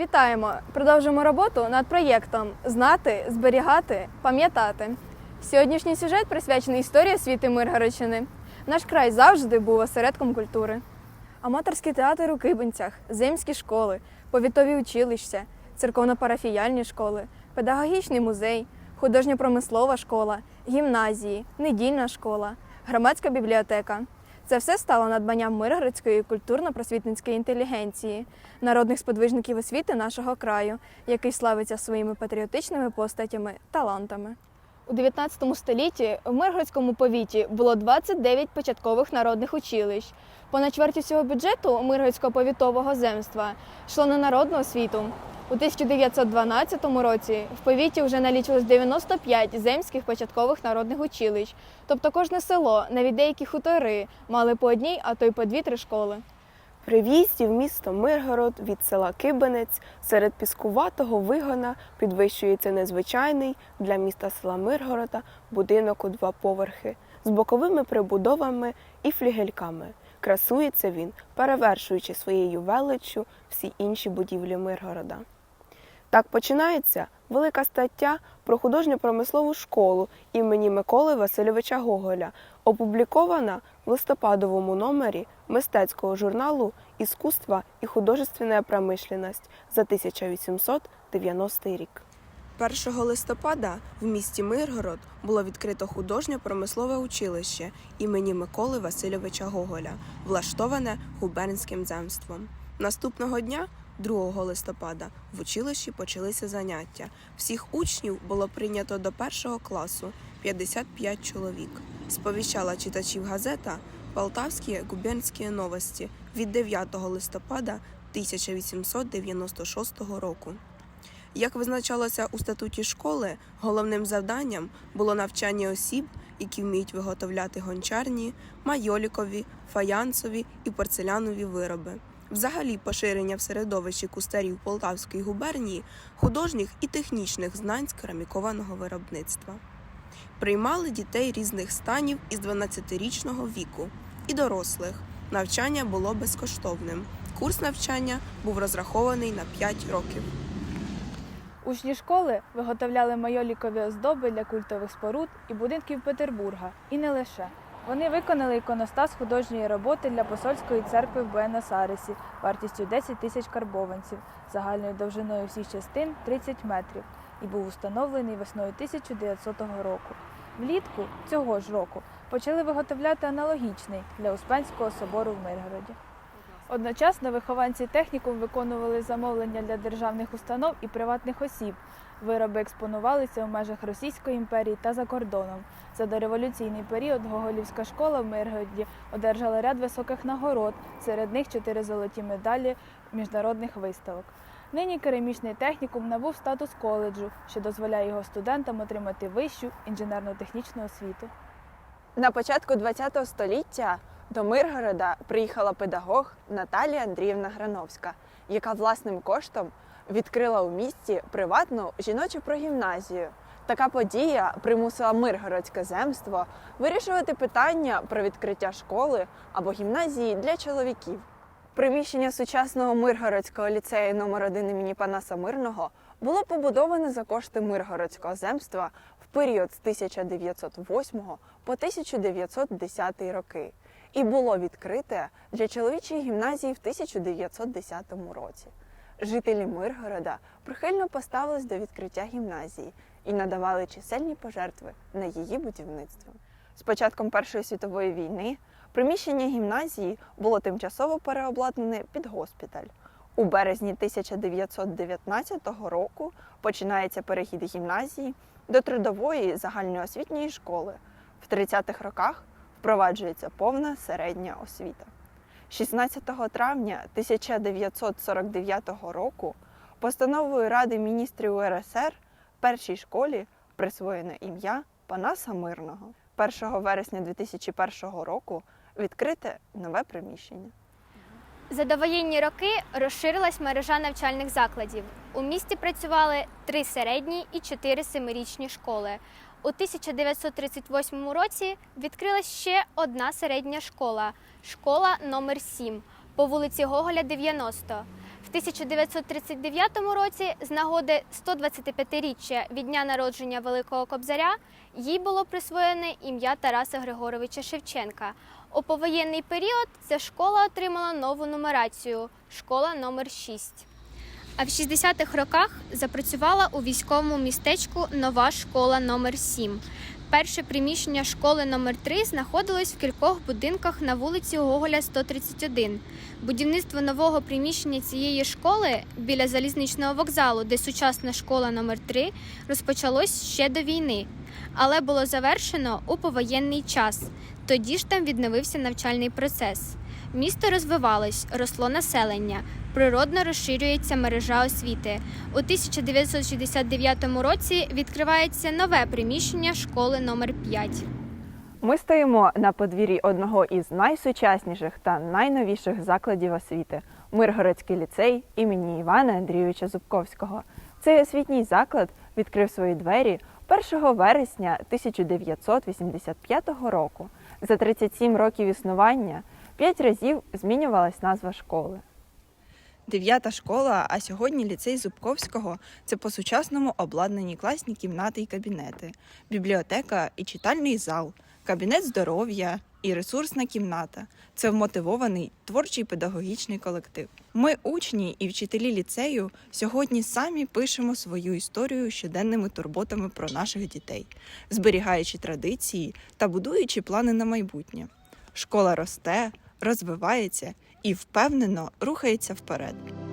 Вітаємо! Продовжуємо роботу над проєктом Знати, зберігати, пам'ятати. Сьогоднішній сюжет присвячений історії освіти Миргородщини. Наш край завжди був осередком культури. Аматорський театр у Кибинцях, земські школи, повітові училища, церковно-парафіяльні школи, педагогічний музей, художньо-промислова школа, гімназії, недільна школа, громадська бібліотека. Це все стало надбанням миргородської культурно-просвітницької інтелігенції, народних сподвижників освіти нашого краю, який славиться своїми патріотичними постатями, талантами. У 19 столітті в Миргородському повіті було 29 початкових народних училищ. Понад чверть усього бюджету Миргородського повітового земства йшло на народну освіту. У 1912 році в повіті вже налічилось 95 земських початкових народних училищ. Тобто кожне село, навіть деякі хутори, мали по одній, а то й по дві-три школи. При в'їзді в місто Миргород від села Кибенець серед піскуватого вигона підвищується незвичайний для міста села Миргорода будинок у два поверхи з боковими прибудовами і флігельками. Красується він, перевершуючи своєю величчю всі інші будівлі Миргорода. Так починається велика стаття про художньо-промислову школу імені Миколи Васильовича Гоголя, опублікована в листопадовому номері мистецького журналу Іскусство і художественна промишленность за 1890 рік. 1 листопада в місті Миргород було відкрито художньо-промислове училище імені Миколи Васильовича Гоголя, влаштоване губернським земством. Наступного дня, 2 листопада, в училищі почалися заняття. Всіх учнів було прийнято до першого класу 55 чоловік. Сповіщала читачів газета Полтавські губернські новості від 9 листопада 1896 року. Як визначалося у статуті школи, головним завданням було навчання осіб, які вміють виготовляти гончарні, майолікові, фаянсові і порцелянові вироби. Взагалі поширення в середовищі кустарів Полтавської губернії художніх і технічних знань з керамікованого виробництва. Приймали дітей різних станів із 12-річного віку і дорослих. Навчання було безкоштовним. Курс навчання був розрахований на 5 років. Учні школи виготовляли майолікові оздоби для культових споруд і будинків Петербурга, і не лише. Вони виконали іконостас художньої роботи для посольської церкви в Буенос-Айресі вартістю 10 тисяч карбованців, загальною довжиною всіх частин 30 метрів, і був установлений весною 1900 року. Влітку цього ж року почали виготовляти аналогічний для Успенського собору в Миргороді. Одночасно вихованці технікум виконували замовлення для державних установ і приватних осіб. Вироби експонувалися в межах Російської імперії та за кордоном. За дореволюційний період Гоголівська школа в Миргороді одержала ряд високих нагород, серед них чотири золоті медалі міжнародних виставок. Нині керамічний технікум набув статус коледжу, що дозволяє його студентам отримати вищу інженерно-технічну освіту. На початку ХХ століття до Миргорода приїхала педагог Наталія Андріївна Грановська, яка власним коштом відкрила у місті приватну жіночу прогімназію. Така подія примусила Миргородське земство вирішувати питання про відкриття школи або гімназії для чоловіків. Приміщення сучасного Миргородського ліцею номер 1 імені Панаса Мирного було побудоване за кошти Миргородського земства в період з 1908 по 1910 роки і було відкрите для чоловічої гімназії в 1910 році. Жителі Миргорода прихильно поставились до відкриття гімназії і надавали чисельні пожертви на її будівництво. З початком Першої світової війни приміщення гімназії було тимчасово переобладнане під госпіталь. У березні 1919 року починається перехід гімназії до трудової загальноосвітньої школи. В 30-х роках впроваджується повна середня освіта. 16 травня 1949 року постановою Ради міністрів УРСР першій школі присвоєно ім'я Панаса Мирного. 1 вересня 2001 року відкрите нове приміщення. За довоєнні роки розширилась мережа навчальних закладів. У місті працювали три середні і чотири семирічні школи. У 1938 році відкрилась ще одна середня школа школа номер 7 по вулиці Гоголя, 90. В 1939 році, з нагоди 125-річчя від дня народження Великого Кобзаря, їй було присвоєне ім'я Тараса Григоровича Шевченка. У повоєнний період ця школа отримала нову нумерацію школа номер 6. А в 60-х роках запрацювала у військовому містечку нова школа номер 7 Перше приміщення школи номер 3 знаходилось в кількох будинках на вулиці Гоголя 131. Будівництво нового приміщення цієї школи біля залізничного вокзалу, де сучасна школа номер 3 розпочалось ще до війни, але було завершено у повоєнний час. Тоді ж там відновився навчальний процес. Місто розвивалось, росло населення, природно розширюється мережа освіти. У 1969 році відкривається нове приміщення школи номер 5. Ми стоїмо на подвір'ї одного із найсучасніших та найновіших закладів освіти Миргородський ліцей імені Івана Андрійовича Зубковського. Цей освітній заклад відкрив свої двері 1 вересня 1985 року. За 37 років існування п'ять разів змінювалась назва школи. Дев'ята школа, а сьогодні ліцей Зубковського це по-сучасному обладнані класні кімнати і кабінети, бібліотека і читальний зал, кабінет здоров'я і ресурсна кімната. Це вмотивований творчий педагогічний колектив. Ми, учні і вчителі ліцею, сьогодні самі пишемо свою історію щоденними турботами про наших дітей, зберігаючи традиції та будуючи плани на майбутнє. Школа росте, розвивається і впевнено рухається вперед.